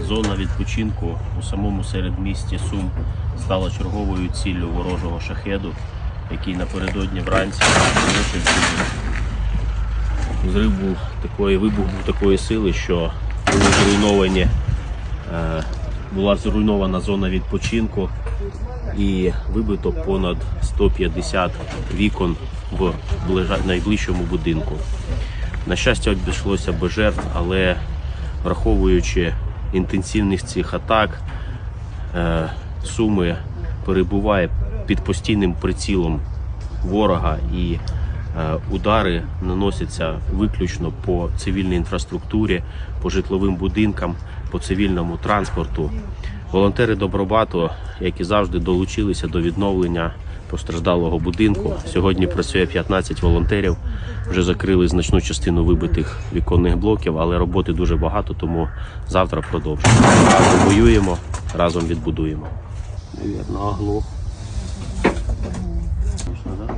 Зона відпочинку у самому середмісті Сум стала черговою ціллю ворожого шахеду, який напередодні вранці сюди. Зрив був такої, вибух був такої сили, що були зруйновані, е, була зруйнована зона відпочинку і вибито понад 150 вікон в найближчому будинку. На щастя, обійшлося без жертв, але враховуючи інтенсивність цих атак, е, Суми перебуває під постійним прицілом ворога і е, удари наносяться виключно по цивільній інфраструктурі, по житловим будинкам, по цивільному транспорту. Волонтери Добробату, як і завжди, долучилися до відновлення постраждалого будинку. Сьогодні працює 15 волонтерів. Вже закрили значну частину вибитих віконних блоків, але роботи дуже багато, тому завтра продовжимо. Воюємо, разом відбудуємо. Можна, да?